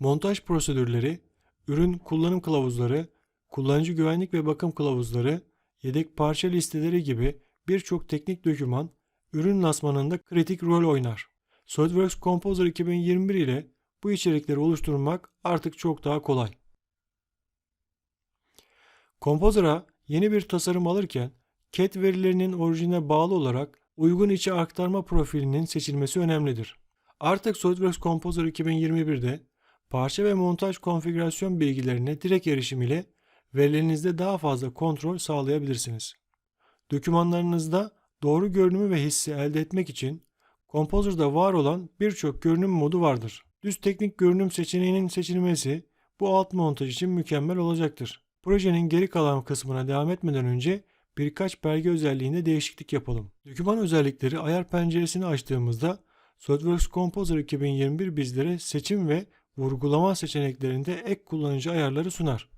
montaj prosedürleri, ürün kullanım kılavuzları, kullanıcı güvenlik ve bakım kılavuzları, yedek parça listeleri gibi birçok teknik doküman ürün lansmanında kritik rol oynar. SolidWorks Composer 2021 ile bu içerikleri oluşturmak artık çok daha kolay. Composer'a yeni bir tasarım alırken CAD verilerinin orijine bağlı olarak uygun içe aktarma profilinin seçilmesi önemlidir. Artık SolidWorks Composer 2021'de parça ve montaj konfigürasyon bilgilerine direkt erişim ile verilerinizde daha fazla kontrol sağlayabilirsiniz. Dokümanlarınızda doğru görünümü ve hissi elde etmek için Composer'da var olan birçok görünüm modu vardır. Düz teknik görünüm seçeneğinin seçilmesi bu alt montaj için mükemmel olacaktır. Projenin geri kalan kısmına devam etmeden önce birkaç belge özelliğinde değişiklik yapalım. Doküman özellikleri ayar penceresini açtığımızda SolidWorks Composer 2021 bizlere seçim ve vurgulama seçeneklerinde ek kullanıcı ayarları sunar.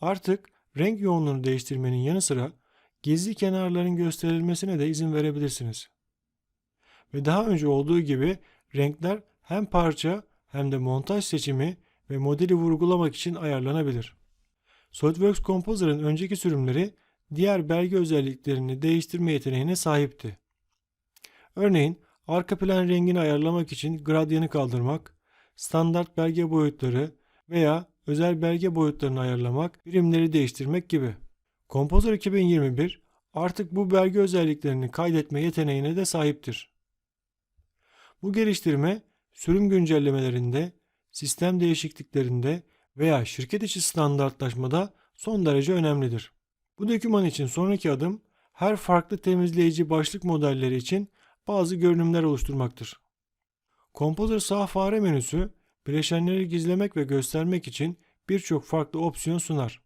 Artık renk yoğunluğunu değiştirmenin yanı sıra gizli kenarların gösterilmesine de izin verebilirsiniz. Ve daha önce olduğu gibi renkler hem parça hem de montaj seçimi ve modeli vurgulamak için ayarlanabilir. SolidWorks Composer'ın önceki sürümleri diğer belge özelliklerini değiştirme yeteneğine sahipti. Örneğin arka plan rengini ayarlamak için gradyanı kaldırmak, standart belge boyutları veya özel belge boyutlarını ayarlamak, birimleri değiştirmek gibi. Composer 2021 artık bu belge özelliklerini kaydetme yeteneğine de sahiptir. Bu geliştirme sürüm güncellemelerinde, sistem değişikliklerinde veya şirket içi standartlaşmada son derece önemlidir. Bu doküman için sonraki adım her farklı temizleyici başlık modelleri için bazı görünümler oluşturmaktır. Composer sağ fare menüsü bileşenleri gizlemek ve göstermek için birçok farklı opsiyon sunar.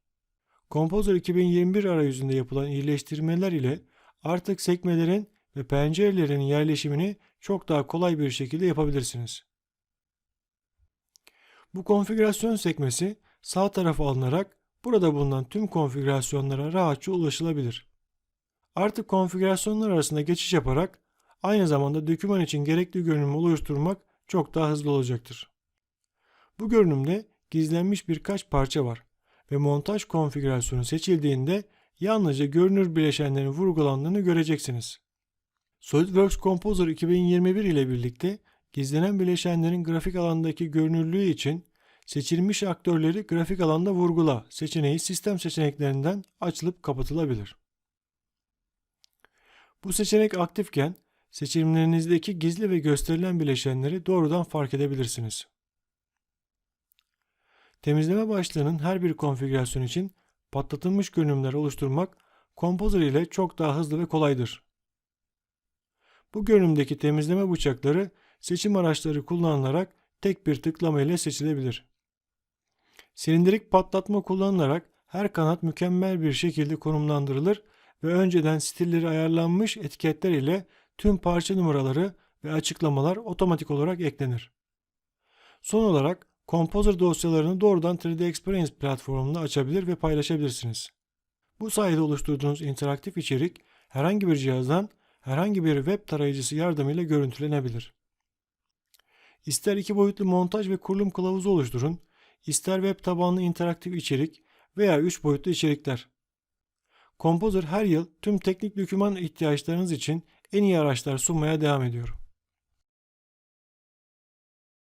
Composer 2021 arayüzünde yapılan iyileştirmeler ile artık sekmelerin ve pencerelerin yerleşimini çok daha kolay bir şekilde yapabilirsiniz. Bu konfigürasyon sekmesi sağ tarafa alınarak burada bulunan tüm konfigürasyonlara rahatça ulaşılabilir. Artık konfigürasyonlar arasında geçiş yaparak aynı zamanda doküman için gerekli görünümü oluşturmak çok daha hızlı olacaktır. Bu görünümde gizlenmiş birkaç parça var ve montaj konfigürasyonu seçildiğinde yalnızca görünür bileşenlerin vurgulandığını göreceksiniz. SolidWorks Composer 2021 ile birlikte gizlenen bileşenlerin grafik alandaki görünürlüğü için seçilmiş aktörleri grafik alanda vurgula seçeneği sistem seçeneklerinden açılıp kapatılabilir. Bu seçenek aktifken seçimlerinizdeki gizli ve gösterilen bileşenleri doğrudan fark edebilirsiniz. Temizleme başlığının her bir konfigürasyon için patlatılmış görünümler oluşturmak Composer ile çok daha hızlı ve kolaydır. Bu görünümdeki temizleme bıçakları seçim araçları kullanılarak tek bir tıklama ile seçilebilir. Silindirik patlatma kullanılarak her kanat mükemmel bir şekilde konumlandırılır ve önceden stilleri ayarlanmış etiketler ile tüm parça numaraları ve açıklamalar otomatik olarak eklenir. Son olarak Composer dosyalarını doğrudan 3D Experience platformunda açabilir ve paylaşabilirsiniz. Bu sayede oluşturduğunuz interaktif içerik herhangi bir cihazdan herhangi bir web tarayıcısı yardımıyla görüntülenebilir. İster iki boyutlu montaj ve kurulum kılavuzu oluşturun, ister web tabanlı interaktif içerik veya üç boyutlu içerikler. Composer her yıl tüm teknik doküman ihtiyaçlarınız için en iyi araçlar sunmaya devam ediyor.